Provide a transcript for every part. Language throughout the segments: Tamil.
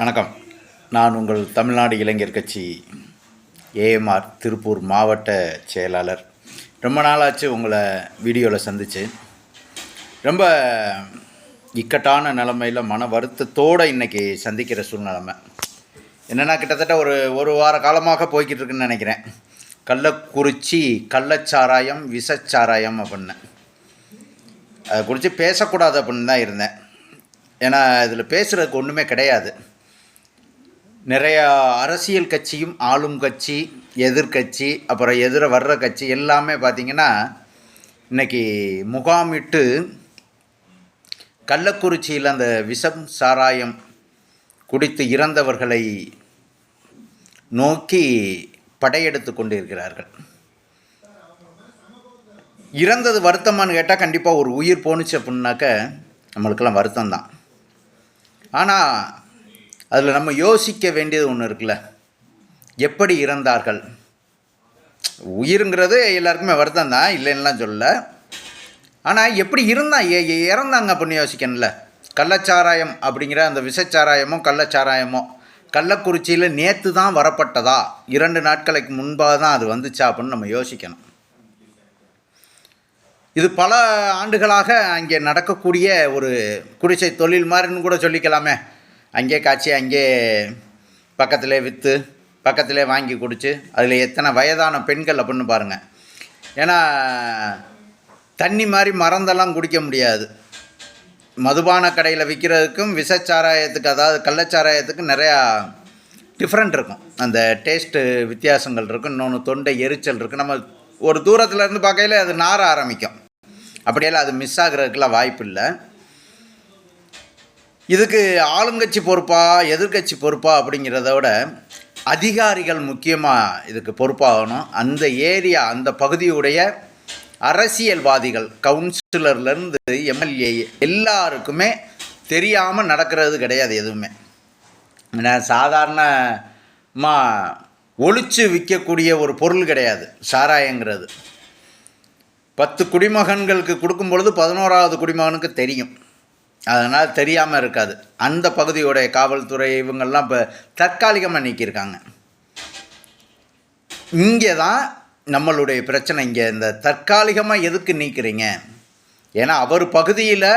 வணக்கம். நான் உங்கள் தமிழ்நாடு இளைஞர் கட்சி ஏஎம்ஆர் திருப்பூர் மாவட்ட செயலாளர். ரொம்ப நாளாச்சு உங்களை வீடியோவில் சந்திச்சு. ரொம்ப இக்கட்டான நிலமையில் மன வருத்தத்தோடு இன்றைக்கி சந்திக்கிற சூழ்நிலைமை. என்னென்னா கிட்டத்தட்ட ஒரு ஒரு வார காலமாக போய்கிட்டு இருக்குன்னு நினைக்கிறேன். கள்ளக்குறிச்சி கள்ளச்சாராயம் விஷச்சாராயம் அப்படின்னு. அதை குறித்து பேசக்கூடாது அப்படின்னு தான் இருந்தேன். ஏன்னா இதில் பேசுகிறதுக்கு ஒன்றுமே கிடையாது. நிறையா அரசியல் கட்சியும் ஆளும் கட்சி எதிர்கட்சி அப்புறம் எதிர வர்ற கட்சி எல்லாமே பார்த்திங்கன்னா இன்றைக்கி முகாமிட்டு கள்ளக்குறிச்சியில் அந்த விஷம் சாராயம் குடித்து இறந்தவர்களை நோக்கி படையெடுத்து கொண்டிருக்கிறார்கள். இறந்தது வருத்தமான்னு கேட்டால் கண்டிப்பாக ஒரு உயிர் போணுச்சு அப்படின்னாக்க நம்மளுக்கெல்லாம் வருத்தம் தான் ஆனால் அதில் நம்ம யோசிக்க வேண்டியது ஒன்று இருக்குல்ல. எப்படி இறந்தார்கள்? உயிருங்கிறது எல்லாருக்குமே வருத்தம் தான் இல்லைன்னுலாம் சொல்லல. ஆனால் எப்படி இருந்தால் ஏ- இறந்தாங்க அப்படின்னு யோசிக்கணும்ல. கள்ளச்சாராயம் அப்படிங்கிற அந்த விஷச்சாராயமோ கள்ளச்சாராயமோ கள்ளக்குறிச்சியில் நேற்று தான் வரப்பட்டதா? இரண்டு நாட்களுக்கு முன்பாக தான் அது வந்துச்சா அப்படின்னு நம்ம யோசிக்கணும். இது பல ஆண்டுகளாக அங்கே நடக்கக்கூடிய ஒரு குடிசை தொழில் மாதிரின்னு கூட சொல்லிக்கலாமே. அங்கே காய்ச்சி அங்கே பக்கத்தில் விற்று பக்கத்திலே வாங்கி குடிச்சு அதில் எத்தனை வயதான பெண்கள் அப்படின்னு பாருங்கள் ஏன்னா தண்ணி மாதிரி மறந்தெல்லாம் குடிக்க முடியாது. மதுபான கடையில் விற்கிறதுக்கும் விஷச்சாராயத்துக்கு அதாவது கள்ளச்சாராயத்துக்கும் நிறையா டிஃப்ரெண்ட் இருக்கும். அந்த டேஸ்ட்டு வித்தியாசங்கள் இருக்கும். இன்னொன்று தொண்டை எரிச்சல் இருக்குது நம்ம ஒரு தூரத்தில் இருந்து பார்க்கையில அது நார ஆரம்பிக்கும். அப்படியெல்லாம் அது மிஸ் ஆகுறதுக்கெல்லாம் வாய்ப்பு இல்லை இதுக்கு ஆளுங்கட்சி பொறுப்பா எதிர்க்கட்சி பொறுப்பா அப்படிங்கிறத விட அதிகாரிகள் முக்கியமாக இதுக்கு பொறுப்பாகணும். அந்த ஏரியா அந்த பகுதியுடைய அரசியல்வாதிகள் கவுன்சிலர்லேருந்து எம்எல்ஏ எல்லாருக்குமே தெரியாமல் நடக்கிறது கிடையாது எதுவுமே. சாதாரணமாக ஒழிச்சு விற்கக்கூடிய ஒரு பொருள் கிடையாது சாராயங்கிறது. பத்து குடிமகன்களுக்கு கொடுக்கும் பொழுது பதினோராவது குடிமகனுக்கு தெரியும். அதனால் தெரியாமல் இருக்காது. அந்த பகுதியுடைய காவல்துறை இவங்கெல்லாம் இப்போ தற்காலிகமாக நீக்கியிருக்காங்க. இங்கே தான் நம்மளுடைய பிரச்சனை இங்கே. இந்த தற்காலிகமாக எதுக்கு நீக்கிறீங்க? ஏன்னா அவர் பகுதியில்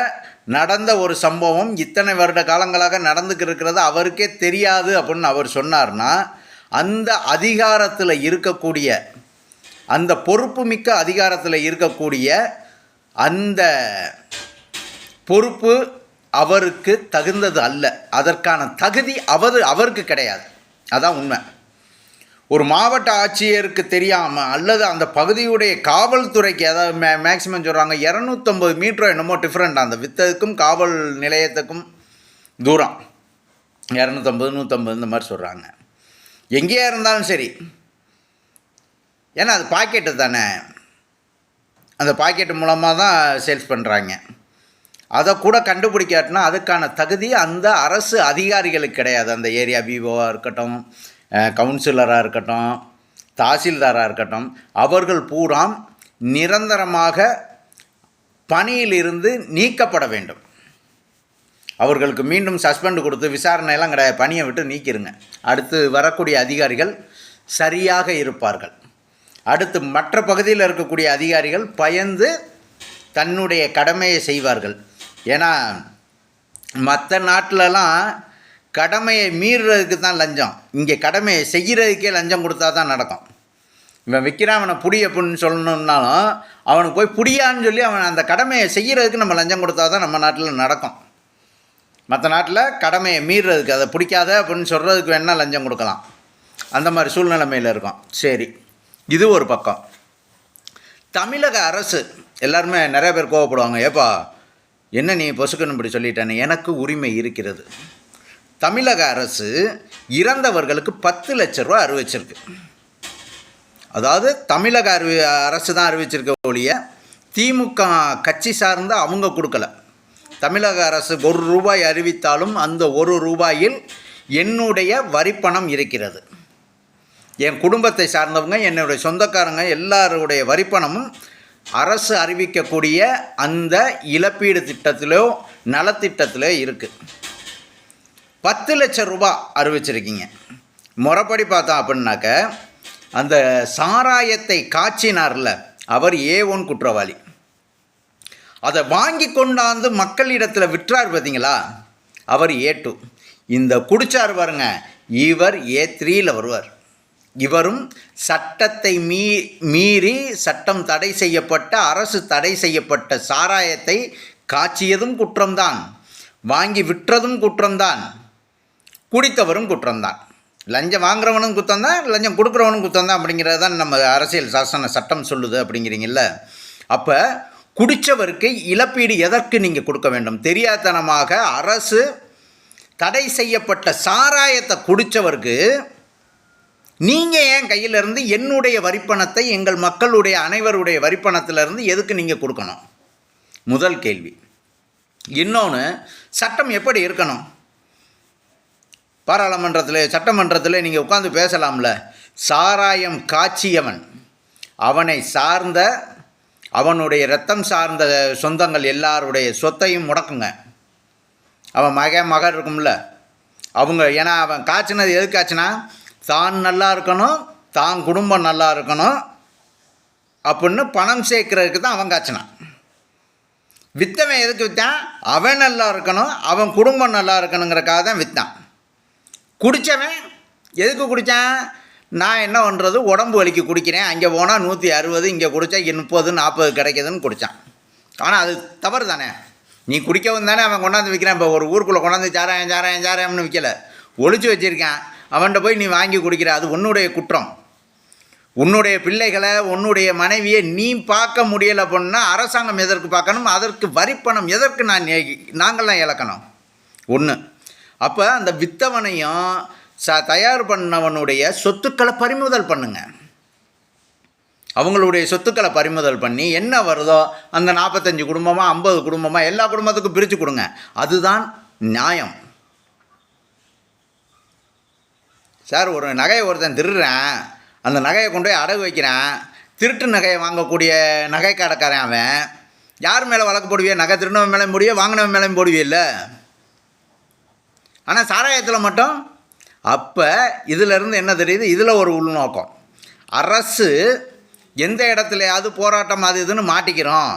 நடந்த ஒரு சம்பவம் இத்தனை வருட காலங்களாக நடந்துக்கு இருக்கிறது அவருக்கே தெரியாது அப்படின்னு அவர் சொன்னார்னா அந்த அதிகாரத்தில் இருக்கக்கூடிய அந்த பொறுப்புமிக்க அதிகாரத்தில் இருக்கக்கூடிய அந்த பொறுப்பு அவருக்கு தகுந்தது அல்ல. அதற்கான தகுதி அவர் அவருக்கு கிடையாது. அதான் உண்மை. ஒரு மாவட்ட ஆட்சியருக்கு தெரியாமல் அல்லது அந்த பகுதியுடைய காவல்துறைக்கு அதாவது மே மேக்சிமம் சொல்கிறாங்க இரநூத்தம்பது மீட்டரோ என்னமோ டிஃப்ரெண்ட் அந்த வித்ததுக்கும் காவல் நிலையத்துக்கும் தூரம். இரநூத்தம்பது நூற்றம்பது இந்த மாதிரி சொல்கிறாங்க எங்கேயா இருந்தாலும் சரி. ஏன்னா அது பாக்கெட்டு தானே. அந்த பாக்கெட்டு மூலமாக தான் சேல்ஸ் பண்ணுறாங்க அதை கூட கண்டுபிடிக்காட்டினா அதுக்கான தகுதி அந்த அரசு அதிகாரிகளுக்கு கிடையாது. அந்த ஏரியா பிஓவாக இருக்கட்டும் கவுன்சிலராக இருக்கட்டும் தாசில்தாராக இருக்கட்டும் அவர்கள் பூராம் நிரந்தரமாக பணியிலிருந்து நீக்கப்பட வேண்டும். அவர்களுக்கு மீண்டும் சஸ்பெண்ட் கொடுத்து விசாரணையெல்லாம் கிடையாது. பணியை விட்டு நீக்கிருங்க. அடுத்து வரக்கூடிய அதிகாரிகள் சரியாக இருப்பார்கள். அடுத்து மற்ற பகுதியில் இருக்கக்கூடிய அதிகாரிகள் பயந்து தன்னுடைய கடமையை செய்வார்கள். ஏன்னா மற்ற நாட்டிலலாம் கடமையை மீறுறதுக்கு தான் லஞ்சம். இங்கே கடமையை செய்கிறதுக்கே லஞ்சம் கொடுத்தா தான் நடக்கும். இவன் விற்கிறான் அவனை புடி அப்படின்னு சொல்லணுன்னாலும் அவனுக்கு போய் புடியான்னு சொல்லி அவன் அந்த கடமையை செய்கிறதுக்கு நம்ம லஞ்சம் கொடுத்தா தான் நம்ம நாட்டில் நடக்கும். மற்ற நாட்டில் கடமையை மீறுறதுக்கு அதை பிடிக்காத அப்படின்னு சொல்கிறதுக்கு வேணால் லஞ்சம் கொடுக்கலாம். அந்த மாதிரி சூழ்நிலைமையில் இருக்கும். சரி இது ஒரு பக்கம். தமிழக அரசு எல்லாருமே நிறைய பேர் கோவப்படுவாங்க ஏப்பா என்ன நீ பொசுக்கணும் இப்படி சொல்லிட்டேன்னு எனக்கு உரிமை இருக்கிறது. தமிழக அரசு இறந்தவர்களுக்கு பத்து லட்ச ரூபா அறிவிச்சிருக்கு. அதாவது தமிழக அறிவி அரசு தான் அறிவிச்சிருக்க ஒழிய திமுக கட்சி சார்ந்த அவங்க கொடுக்கல. தமிழக அரசு ஒரு ரூபாய் அறிவித்தாலும் அந்த ஒரு ரூபாயில் என்னுடைய வரிப்பணம் இருக்கிறது. என் குடும்பத்தை சார்ந்தவங்க என்னுடைய சொந்தக்காரங்க எல்லாருடைய வரிப்பணமும் அரசு அறிவிக்கக்கூடிய அந்த இழப்பீடு திட்டத்திலோ நலத்திட்டத்திலோ இருக்குது பத்து லட்சம் ரூபாய் அறிவிச்சிருக்கீங்க. முறைப்படி பார்த்தோம் அப்படின்னாக்க அந்த சாராயத்தை காய்ச்சினார்ல அவர் ஏ ஒன் குற்றவாளி. அதை வாங்கி கொண்டாந்து மக்களிடத்தில் விற்றார் பார்த்தீங்களா? அவர் ஏ டூ. இந்த குடிச்சார் பாருங்க இவர் ஏ த்ரீயில் வருவார். இவரும் சட்டத்தை மீ மீறி சட்டம் தடை செய்யப்பட்ட அரசு தடை செய்யப்பட்ட சாராயத்தை காய்ச்சியதும் குற்றம்தான் வாங்கி விற்றதும் குற்றம்தான் குடித்தவரும் குற்றம்தான். லஞ்சம் வாங்குறவனும் குத்தம்தான் லஞ்சம் கொடுக்குறவனும் குத்தம்தான் அப்படிங்கிறது தான் நம்ம அரசியல் சாசன சட்டம் சொல்லுது அப்படிங்கிறீங்கல்ல. அப்போ குடித்தவருக்கு இழப்பீடு எதற்கு நீங்கள் கொடுக்க வேண்டும்? தெரியாதனமாக அரசு தடை செய்யப்பட்ட சாராயத்தை குடித்தவருக்கு நீங்கள் ஏன் கையிலிருந்து என்னுடைய வரிப்பணத்தை எங்கள் மக்களுடைய அனைவருடைய வரிப்பணத்திலிருந்து எதுக்கு நீங்கள் கொடுக்கணும்? முதல் கேள்வி. இன்னொன்று சட்டம் எப்படி இருக்கணும்? பாராளுமன்றத்தில் சட்டமன்றத்தில் நீங்கள் உட்காந்து பேசலாம்ல. சாராயம் காய்ச்சியவன் அவனை சார்ந்த அவனுடைய ரத்தம் சார்ந்த சொந்தங்கள் எல்லாருடைய சொத்தையும் முடக்குங்க. அவன் மக மகன் இருக்கும்ல. அவங்க ஏன்னா அவன் காய்ச்சினது எது காய்ச்சினா தான் நல்லா இருக்கணும் தான் குடும்பம் நல்லா இருக்கணும் அப்படின்னு பணம் சேர்க்கறதுக்கு தான் அவன் காய்ச்சினான் வித்தவன் எதுக்கு விற்றான் அவன் நல்லா இருக்கணும் அவன் குடும்பம் நல்லா இருக்கணுங்கிறக்காக தான் விற்றான் குடித்தவன் எதுக்கு குடித்தான் நான் என்ன பண்ணுறது உடம்பு வலிக்கு குடிக்கிறேன். அங்கே போனால் நூற்றி அறுபது இங்கே குடித்தா முப்பது நாற்பது கிடைக்குதுன்னு குடித்தான் ஆனால் அது தவறு தானே? நீ குடிக்கவும் தானே அவன் கொண்டாந்து விற்கிறான். இப்போ ஒரு ஊருக்குள்ளே கொண்டாந்து சாராயம் சாராயம் சாராயம்னு விற்கல ஒழிச்சு வச்சுருக்கான். அவன்கிட்ட போய் நீ வாங்கி கொடுக்கிற அது உன்னுடைய குற்றம். உன்னுடைய பிள்ளைகளை உன்னுடைய மனைவியை நீ பார்க்க முடியலை அப்படின்னா அரசாங்கம் எதற்கு பார்க்கணும்? அதற்கு வரிப்பணம் எதற்கு நான் நாங்கள்லாம் இழக்கணும். ஒன்று அப்போ அந்த வித்தவனையும் ச தயார் பண்ணவனுடைய சொத்துக்களை பறிமுதல் பண்ணுங்க. அவங்களுடைய சொத்துக்களை பறிமுதல் பண்ணி என்ன வருதோ அந்த நாற்பத்தஞ்சு குடும்பமாக ஐம்பது குடும்பமாக எல்லா குடும்பத்துக்கும் பிரித்து கொடுங்க. அதுதான் நியாயம். சார் ஒரு நகையை ஒருத்தன் திருடுறான். அந்த நகையை கொண்டு போய் அடகு வைக்கிறான். திருட்டு நகையை வாங்கக்கூடிய நகை கடைக்காரன் அவன். யார் மேலே வழக்கு போடுவியே நகை திருடினவன் மேலே முடியும் வாங்கினவன் மேலே போடுவியில்ல இல்லை. ஆனால் சாராயத்தில் மட்டும் அப்போ இதிலிருந்து என்ன தெரியுது? இதில் ஒரு உள்நோக்கம். அரசு எந்த இடத்துலையாவது போராட்டம் அது இதுன்னு மாட்டிக்கிறோம்.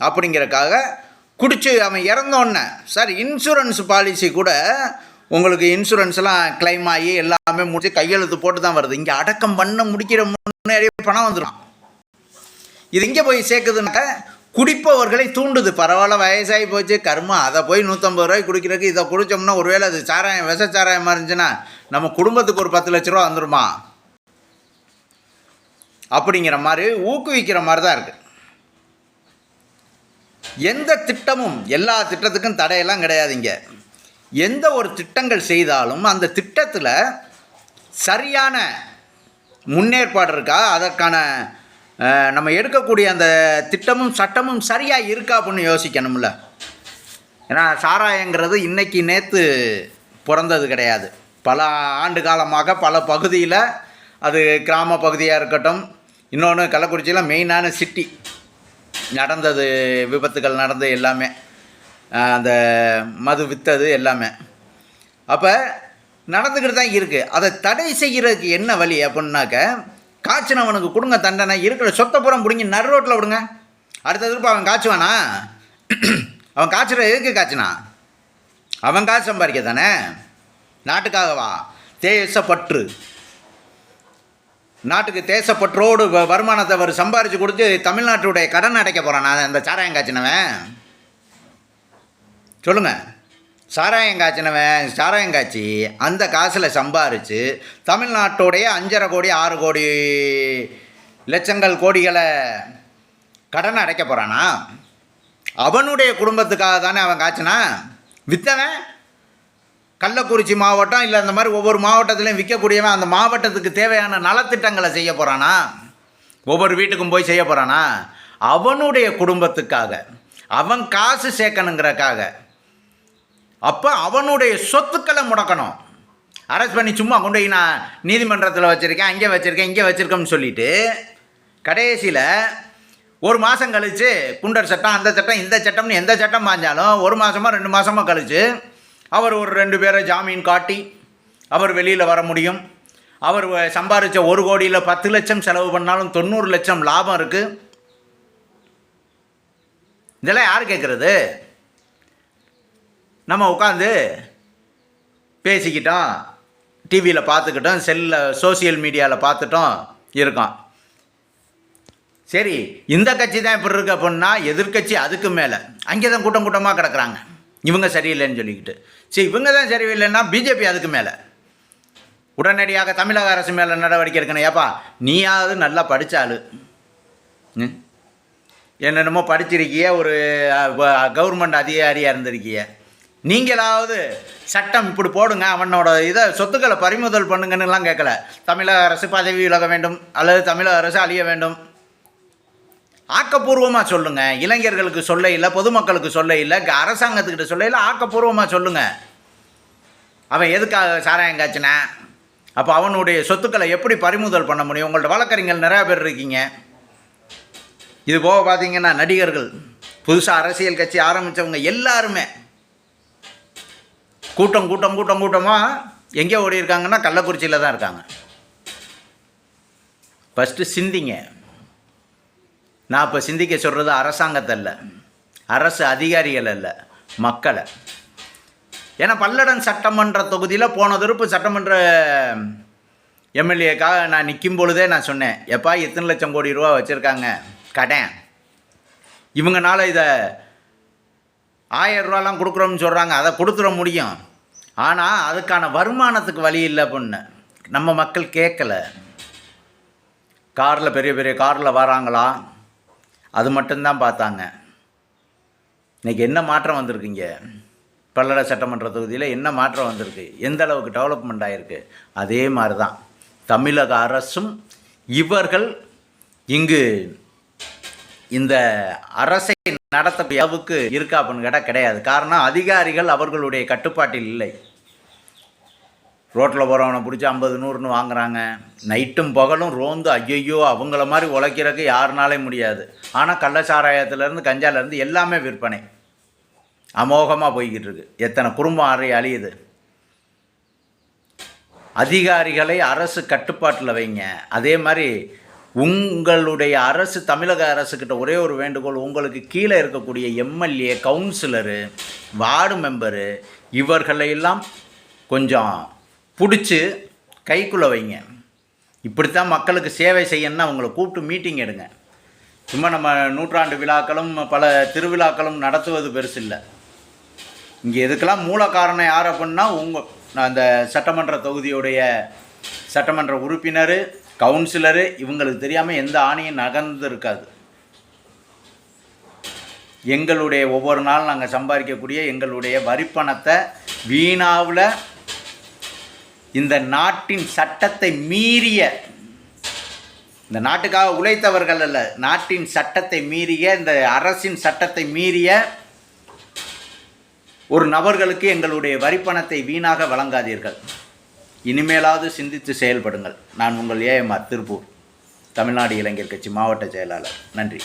அப்படிங்கிறக்காக குடிச்சு அவன் இறந்தோன்னே சார் இன்சூரன்ஸ் பாலிசி கூட உங்களுக்கு இன்சூரன்ஸ்லாம் கிளைம் ஆகி எல்லாமே முடிச்சு கையெழுத்து போட்டு தான் வருது. இங்கே அடக்கம் பண்ண முடிக்கிற முன்னாடியே பணம் வந்துடும் இது எங்கே போய் சேர்க்குதுன்னா குடிப்பவர்களை தூண்டுது. பரவாயில்ல வயசாகி போச்சு. கர்மம் அதை போய் நூற்றம்பது ரூபாய்க்கு குடிக்கிறதுக்கு இதை குடித்தோம்னா ஒருவேளை அது சாராயம் விஷ சாராயமாக இருந்துச்சுன்னா நம்ம குடும்பத்துக்கு ஒரு பத்து லட்ச ரூபா வந்துருமா? அப்படிங்கிற மாதிரி ஊக்குவிக்கிற மாதிரி தான் இருக்குது எந்த திட்டமும் எல்லா திட்டத்துக்கும் தடையெல்லாம் கிடையாதுங்க எந்த ஒரு திட்டங்கள் செய்தாலும் அந்த திட்டத்தில் சரியான முன்னேற்பாடு இருக்கா? அதற்கான நம்ம எடுக்கக்கூடிய அந்த திட்டமும் சட்டமும் சரியாக இருக்கா அப்படின்னு யோசிக்கணும்ல. ஏன்னா சாராயங்கிறது இன்றைக்கி நேற்று பிறந்தது கிடையாது. பல ஆண்டு காலமாக பல பகுதியில் அது கிராம பகுதியாக இருக்கட்டும் இன்னொன்று கள்ளக்குறிச்சியில் மெயினான சிட்டி நடந்தது விபத்துகள் நடந்து எல்லாமே. அந்த மது விற்றது எல்லாமே. அப்போ நடந்துக்கிட்டு தான் இருக்குது அதை தடை செய்கிறதுக்கு என்ன வழி அப்படின்னாக்க காய்ச்சினவனுக்கு கொடுங்க தண்டனை இருக்கிற சொத்தை புறம் பிடிங்கி நடு ரோட்டில் விடுங்க. அடுத்த திருப்ப அவன் காய்ச்சுவானா? அவன் காய்ச்சுற எதுக்கு காய்ச்சினா? அவன் காசு சம்பாதிக்க தானே? நாட்டுக்காகவா? தேசப்பற்று. நாட்டுக்கு தேசப்பற்றோடு வ- வருமானத்தை அவர் சம்பாரித்து கொடுத்து தமிழ்நாட்டுடைய கடன் அடைக்க போகிறான் நான் அந்த சாராயம் காய்ச்சினவன். சொல்லுங்கள் சாராயம் காய்ச்சினவன் சாராயம் காய்ச்சி அந்த காசில் சம்பாரித்து தமிழ்நாட்டுடைய அஞ்சரை கோடி ஆறு கோடி லட்சங்கள் கோடிகளை கடன் அடைக்க போகிறானா அவனுடைய குடும்பத்துக்காக தானே அவன் காய்ச்சினா? விற்றவன் கள்ளக்குறிச்சி மாவட்டம் இல்லை அந்த மாதிரி ஒவ்வொரு மாவட்டத்திலையும் விற்கக்கூடியவன் அந்த மாவட்டத்துக்கு தேவையான நலத்திட்டங்களை செய்ய போகிறானா ஒவ்வொரு வீட்டுக்கும் போய் செய்ய போகிறானா அவனுடைய குடும்பத்துக்காக அவன் காசு சேர்க்கணுங்கிறக்காக அப்போ அவனுடைய சொத்துக்களை முடக்கணும். அரெஸ்ட் பண்ணி சும்மா கொண்டு போய் நான் நீதிமன்றத்தில் வச்சுருக்கேன் அங்கே வச்சுருக்கேன் இங்கே வச்சுருக்கேன்னு சொல்லிட்டு கடைசியில் ஒரு மாதம் கழித்து குண்டர் சட்டம் அந்த சட்டம் இந்த சட்டம்னு எந்த சட்டம் பாஞ்சாலும் ஒரு மாதமாக ரெண்டு மாதமாக கழித்து அவர் ஒரு ரெண்டு பேரை ஜாமீன் காட்டி அவர் வெளியில் வர முடியும். அவர் சம்பாதிச்ச ஒரு கோடியில் பத்து லட்சம் செலவு பண்ணாலும் தொண்ணூறு லட்சம் லாபம் இருக்குது இதெல்லாம் யார் கேட்குறது நம்ம உட்காந்து பேசிக்கிட்டோம். டிவியில் பார்த்துக்கிட்டோம். செல்லில் சோஷியல் மீடியாவில் பார்த்துட்டோம் இருக்கோம். சரி இந்த கட்சி தான் இப்படி இருக்கு அப்படின்னா எதிர்க்கட்சி அதுக்கு மேலே. அங்கே தான் கூட்டம் கூட்டமாக கிடக்குறாங்க. இவங்க சரியில்லைன்னு சொல்லிக்கிட்டு. சரி இவங்க தான் சரியில்லைன்னா பிஜேபி அதுக்கு மேலே. உடனடியாக தமிழக அரசு மேலே நடவடிக்கை எடுக்கணும். ஏப்பா நீயாவது நல்லா படித்தாள் என்னென்னமோ படிச்சிருக்கிய ஒரு கவர்மெண்ட் அதிகாரியாக இருந்திருக்கிய. நீங்களாவது சட்டம் இப்படி போடுங்க அவனோட இதை சொத்துக்களை பறிமுதல் பண்ணுங்கன்னுலாம் கேட்கல. தமிழக அரசு பதவி விலக வேண்டும் அல்லது தமிழக அரசு அழிய வேண்டும். ஆக்கப்பூர்வமாக சொல்லுங்கள் இளைஞர்களுக்கு சொல்ல இல்லை பொதுமக்களுக்கு சொல்ல இல்லை அரசாங்கத்துக்கிட்ட சொல்ல இல்லை ஆக்கப்பூர்வமாக சொல்லுங்கள் அவன் எதுக்காக சாராயம் காய்ச்சினா? அப்போ அவனுடைய சொத்துக்களை எப்படி பறிமுதல் பண்ண முடியும்? உங்கள்ட்ட வழக்கறிஞர் நிறையா பேர் இருக்கீங்க. இது போக பார்த்தீங்கன்னா நடிகர்கள். புதுசாக அரசியல் கட்சி ஆரம்பித்தவங்க எல்லாருமே கூட்டம் கூட்டம் கூட்டம் கூட்டமாக எங்கே ஓடி இருக்காங்கன்னா கள்ளக்குறிச்சியில் தான் இருக்காங்க. ஃபஸ்ட்டு சிந்திங்க. நான் இப்போ சிந்திக்க சொல்கிறது அரசாங்கத்தை இல்லை அரசு அதிகாரிகள் அல்ல மக்களை. ஏன்னா பல்லடம் சட்டமன்ற தொகுதியில் போன திருப்பு சட்டமன்ற எம்எல்ஏக்காக நான் நிற்கும் பொழுதே நான் சொன்னேன் எப்பா எத்தனை லட்சம் கோடி ரூபா வச்சுருக்காங்க? கடன். இவங்கனால இதை ஆயிரம் ரூபாலாம் கொடுக்குறோம்னு சொல்கிறாங்க அதை கொடுத்துட முடியும். ஆனால் அதுக்கான வருமானத்துக்கு வழி இல்லை பொண்ணு. நம்ம மக்கள் கேட்கல காரில் பெரிய பெரிய காரில் வராங்களா? அது மட்டும்தான் பார்த்தாங்க. இன்றைக்கி என்ன மாற்றம் வந்திருக்குங்க? பல்லட சட்டமன்ற தொகுதியில் என்ன மாற்றம் வந்திருக்கு? எந்த அளவுக்கு டெவலப்மெண்ட் ஆகிருக்கு அதே மாதிரி தான் தமிழக அரசும் இவர்கள் இங்கு இந்த அரசை நடத்த அளவுக்கு இருக்கா அப்படின்னு கேட்டால் கிடையாது. காரணம் அதிகாரிகள் அவர்களுடைய கட்டுப்பாட்டில் இல்லை. ரோட்டில் போகிறவனை பிடிச்சி ஐம்பது நூறுன்னு வாங்குறாங்க. நைட்டும் பகலும் ரோந்து ஐயையோ அவங்கள மாதிரி உழைக்கிறதுக்கு யாருனாலே முடியாது. ஆனால் கள்ளச்சாராயத்துலேருந்து கஞ்சாலேருந்து எல்லாமே விற்பனை. அமோகமாக போய்கிட்டு இருக்கு. எத்தனை குடும்பம் அறை அழியுது. அதிகாரிகளை அரசு கட்டுப்பாட்டில் வைங்க. அதே மாதிரி உங்களுடைய அரசு தமிழக அரசுக்கிட்ட ஒரே ஒரு வேண்டுகோள் உங்களுக்கு கீழே இருக்கக்கூடிய எம்எல்ஏ கவுன்சிலரு வார்டு மெம்பரு இவர்களையெல்லாம் கொஞ்சம் பிடிச்சி கைக்குள்ளே வைங்க. இப்படித்தான் மக்களுக்கு சேவை செய்யணும்னா அவங்கள கூப்பிட்டு மீட்டிங் எடுங்க. சும்மா நம்ம நூற்றாண்டு விழாக்களும் பல திருவிழாக்களும் நடத்துவது பெருசு இல்லை. இங்கே இதுக்கெல்லாம் மூல காரணம் யார் அப்படின்னா உங்கள் அந்த சட்டமன்ற தொகுதியுடைய சட்டமன்ற உறுப்பினர் கவுன்சிலரு இவங்களுக்கு தெரியாமல் எந்த ஆணையும் நகர்ந்து இருக்காது. எங்களுடைய ஒவ்வொரு நாள் நாங்கள் சம்பாதிக்கக்கூடிய எங்களுடைய வரிப்பணத்தை வீணாவில் இந்த நாட்டின் சட்டத்தை மீறிய இந்த நாட்டுக்காக உழைத்தவர்கள் அல்ல நாட்டின் சட்டத்தை மீறிய இந்த அரசின் சட்டத்தை மீறிய ஒரு நபர்களுக்கு எங்களுடைய வரிப்பணத்தை வீணாக வழங்காதீர்கள். இனிமேலாவது சிந்தித்து செயல்படுங்கள். நான் உங்கள் ஏஎம்ஆர் திருப்பூர் தமிழ்நாடு இளைஞர் கட்சி மாவட்ட செயலாளர். நன்றி.